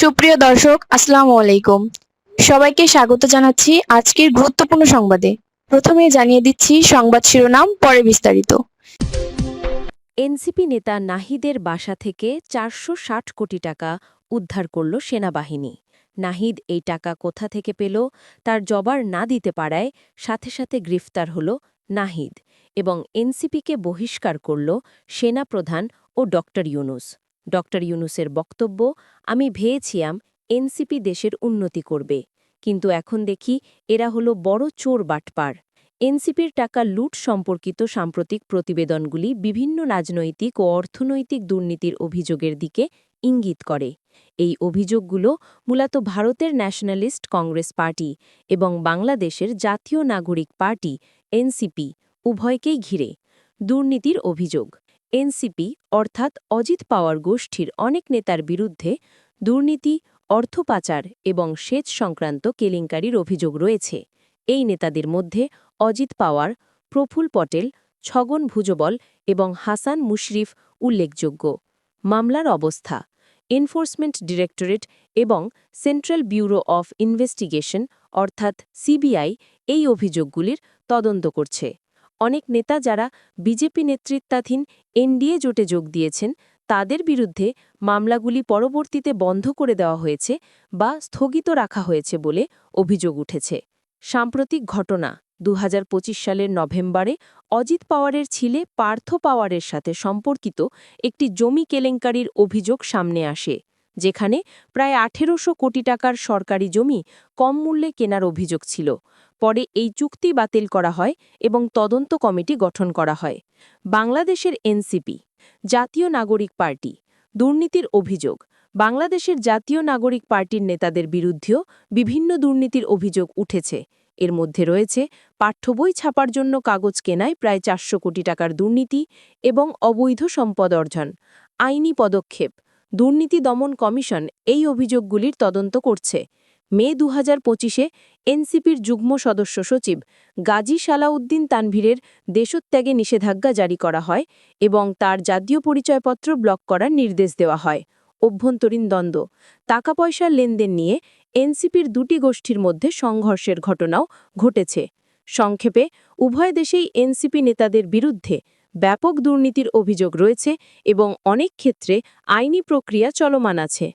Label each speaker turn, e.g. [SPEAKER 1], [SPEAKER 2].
[SPEAKER 1] সুপ্রিয় দর্শক, আসসালামু আলাইকুম। সবাইকে স্বাগত জানাচ্ছি আজকের গুরুত্বপূর্ণ সংবাদে। প্রথমে জানিয়ে দিচ্ছি সংবাদ শিরোনাম, পরে বিস্তারিত।
[SPEAKER 2] এনসিপি নেতা নাহিদের বাসা থেকে চারশো ষাট কোটি টাকা উদ্ধার করল সেনাবাহিনী। নাহিদ এই টাকা কোথা থেকে পেল, তার জবার না দিতে পারায় সাথে সাথে গ্রেফতার হল নাহিদ এবং এনসিপিকে বহিষ্কার করল সেনাপ্রধান ও ডক্টর ইউনুস। ড ইউনুসের বক্তব্য, আমি ভেয়েছিলাম এনসিপি দেশের উন্নতি করবে। কিন্তু এখন দেখি এরা হলো বড় চোর বাটপার। এনসিপির টাকা লুট সম্পর্কিত সাম্প্রতিক প্রতিবেদনগুলি বিভিন্ন রাজনৈতিক ও অর্থনৈতিক দুর্নীতির অভিযোগের দিকে ইঙ্গিত করে। এই অভিযোগগুলো মূলত ভারতের ন্যাশনালিস্ট কংগ্রেস পার্টি এবং বাংলাদেশের জাতীয় নাগরিক পার্টি, এনসিপি, উভয়কেই ঘিরে। দুর্নীতির অভিযোগ এনসিপি, অর্থাৎ অজিত পাওয়ার গোষ্ঠীর অনেক নেতার বিরুদ্ধে দুর্নীতি অর্থ পাচার এবং সেচ সংক্রান্ত কেলেঙ্কারির অভিযোগ রয়েছে। এই নেতাদের মধ্যে অজিত পাওয়ার, প্রফুল পটেল, ছগন ভুজবল এবং হাসান মুশরিফ উল্লেখযোগ্য। মামলার অবস্থা, এনফোর্সমেন্ট ডিরেক্টরেট এবং সেন্ট্রাল ব্যুরো অফ ইনভেস্টিগেশন, অর্থাৎ সিবিআই, এই অভিযোগগুলির তদন্ত করছে। অনেক নেতা যারা বিজেপি নেতৃত্বাধীন এনডিএ জোটে যোগ দিয়েছেন, তাদের বিরুদ্ধে মামলাগুলি পরবর্তীতে বন্ধ করে দেওয়া হয়েছে বা স্থগিত রাখা হয়েছে বলে অভিযোগ উঠেছে। সাম্প্রতিক ঘটনা দু হাজার পঁচিশ সালের নভেম্বরে অজিত পাওয়ারের ছিলে পার্থ পাওয়ারের সাথে সম্পর্কিত একটি জমি কেলেঙ্কারির অভিযোগ সামনে আসে। যেখানে প্রায় আঠেরোশো কোটি টাকার সরকারি জমি কম মূল্যে কেনার অভিযোগ ছিল। পরে এই চুক্তি বাতিল করা হয় এবং তদন্ত কমিটি গঠন করা হয়। বাংলাদেশের এনসিপি, জাতীয় নাগরিক পার্টি, দুর্নীতির অভিযোগ। বাংলাদেশের জাতীয় নাগরিক পার্টির নেতাদের বিরুদ্ধেও বিভিন্ন দুর্নীতির অভিযোগ উঠেছে। এর মধ্যে রয়েছে পাঠ্যবই ছাপার জন্য কাগজ কেনায় প্রায় চারশো কোটি টাকার দুর্নীতি এবং অবৈধ সম্পদ অর্জন, আইনি পদক্ষেপ দুর্নীতি দমন কমিশন এই অভিযোগগুলির তদন্ত করছে। মে দু হাজার পঁচিশে এনসিপির যুগ্ম সদস্য সচিব গাজী সালাউদ্দিন তানভীরের দেশত্যাগে নিষেধাজ্ঞা জারি করা হয় এবং তার জাতীয় পরিচয়পত্র ব্লক করার নির্দেশ দেওয়া হয়। অভ্যন্তরীণ দ্বন্দ্ব টাকা পয়সার লেনদেন নিয়ে এনসিপির দুটি গোষ্ঠীর মধ্যে সংঘর্ষের ঘটনাও ঘটেছে। সংক্ষেপে, উভয় দেশেই এনসিপি নেতাদের বিরুদ্ধে ব্যাপক দুর্নীতির অভিযোগ রয়েছে এবং অনেক ক্ষেত্রে আইনি প্রক্রিয়া চলমান আছে।